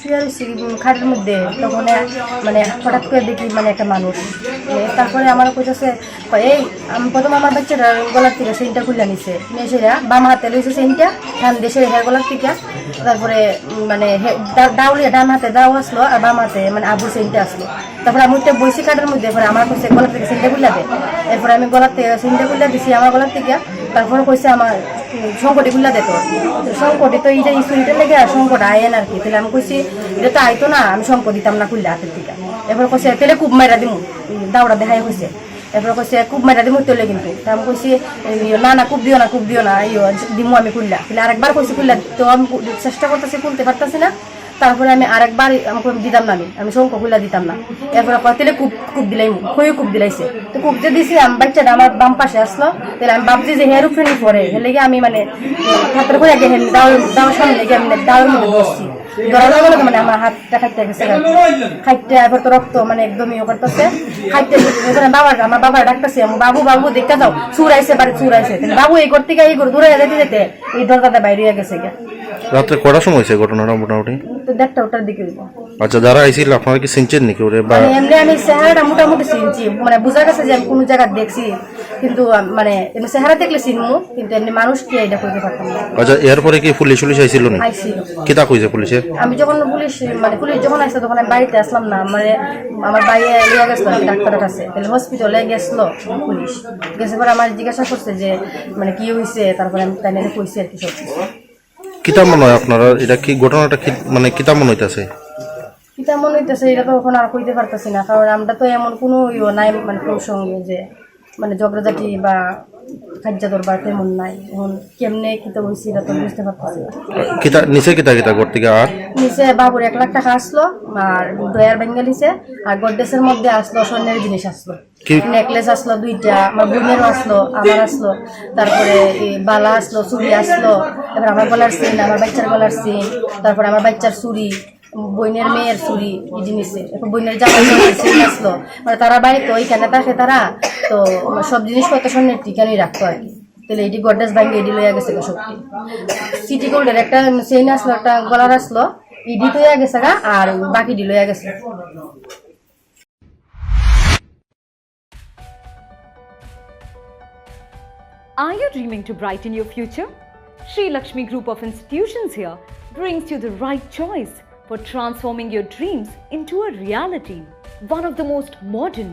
শুয়ে খাটের মধ্যে তখন মানে হঠাৎ করে দেখি মানে একটা মানুষ। তারপরে আমার কইতেছে এই প্রথম আমার বাচ্চাটা গলার থেকে সেইনটা খুলে নিছে। নিয়ে বাম হাতে লইছে সেইনটা ডান দেশে হের গলার থেকে। তারপরে মানে দাউলিয়া ডান হাতে দাও আসলো আর বাম হাতে মানে আবুর সেইনটা আসলো। তারপরে আমি একটা বইসি কাঠের মধ্যে, এরপরে আমার কইছে, গলার থেকে সেইনটা খুলে দে। এরপরে আমি গলার থেকে সেইনটা খুলে দিছি আমার গলার থেকে। তারপরে কইছে আমার সংকটে খুলে দে তো সংকটে তো এইটা ইস্যুটা লেগে আর সংকট আয়েন আর কি। তাহলে আমি কইছি, এটা তো আইতো না, আমি সংকট দিতাম না খুললে হাতের দিকে এরপর কইছে, তাহলে খুব মাইরা দিমু। দাওড়া দেখাই হয়েছে এরপর কইছে খুব মাইরা দিমু তোলে কিন্তু। আমি কইছি না না খুব দিও না খুব দিও না ইয়ো দিমু আমি খুললা। তাহলে আরেকবার কইছি, খুললা, তো আমি চেষ্টা করতেছি, খুলতে পারতেছি না। তারপরে আমি আরেকবার আমাকে দিতাম না আমি। আমি শঙ্খ খুলে দিতাম না। এরপরে কয় তেলে কুপ কুপ দিলাই খয়ে কুপ দিলাইছে। তো কুপ যে দিছি, আমি বাচ্চাটা আমার বাম পাশে আসলো। তাহলে আমি ভাবছি যে হেয়ার উপরে পরে। হেলে গিয়ে আমি মানে হাতের করে আগে দাওয়ার দাওয়ার সামনে লেগে আমি দাওয়ার মধ্যে বসছি। মানে মানে বাবু বাবু এই করতে গিয়ে এই করে দূরে যেতে যেতে এই দরজাটা বাইরে গেছে গিয়া রাত্রে কটার সময় হয়েছে ঘটনাটা মোটামুটি? তো দেড়টা ওটার দিকে দিব। আচ্ছা যারা আইছিল আপনারা কি চিনছেন নাকি ওরে? বা মানে এমনি আমি চেহারাটা মোটামুটি চিনছি। মানে বোঝা গেছে যে আমি কোনো জায়গায় দেখছি কিন্তু আম, মানে এমনি চেহারা দেখলে চিনমু কিন্তু এমনি মানুষ কি এটা করতে পারতাম না। আচ্ছা এরপরে কি পুলিশ পুলিশ আইছিল না আইছিল। কিতা কইছে পুলিশে আমি যখন পুলিশ মানে পুলিশ যখন আসছে তখন আমি বাড়িতে আসলাম না। মানে আমার বাইরে লিয়ে গেছিল ডাক্তারের কাছে। তাহলে হসপিটালে গেছিল পুলিশ। গেছে পরে আমার জিজ্ঞাসা করছে যে মানে কি হয়েছে তারপরে আমি তাই নিয়ে কইছি আর কি সব কিছু। কিতা মনে হয় আপনারা? এটা কি ঘটনাটা কি মানে কিতা মনে হইতাছে? কিতা মনে হইতেছে, এটা তো এখন আর কইতে পারতেছি না, কারণ আমরা তো এমন কোনো ইয়ে নাই মানে প্রসঙ্গে যে মানে ঝগড়াঝাটি বা খাদ্য দরবার তেমন নাই। এখন কেমনে কিতা হয়েছে এটা তো বুঝতে পারতেছি কিতা নিচে কিতা কিতা ঘর থেকে আর? নিচে বাবুর এক লাখ টাকা আসলো আর নিচে আর মধ্যে আসলো স্বর্ণের জিনিস আসলো। নেকলেস আসলো দুইটা আমার বোনেরও আসলো আমার আসলো তারপরে বালা আসলো চুড়ি আসলো তারপরে আমার গলার সিন আমার বাচ্চার গলার সিন তারপরে আমার বাচ্চার চুড়ি বইনের মেয়ের চুরি এই জিনিসে বইনের জামা আসলো। মানে তারা বাড়িতে ওইখানে থাকে তারা তো সব জিনিসপত্র স্বর্ণের টিকানোই রাখতো আর কি তাহলে এটি গডরেজ ব্যাংকে এডি লইয়া গেছে সবটি সিটি গোল্ডের একটা চেইন আসলো একটা গলার আসলো ইডি তো গেছে গা আর বাকি ডি লইয়া গেছে Are you dreaming to brighten your future? Sri Lakshmi Group of Institutions here brings you the right choice for transforming your dreams into a reality. One of the most modern,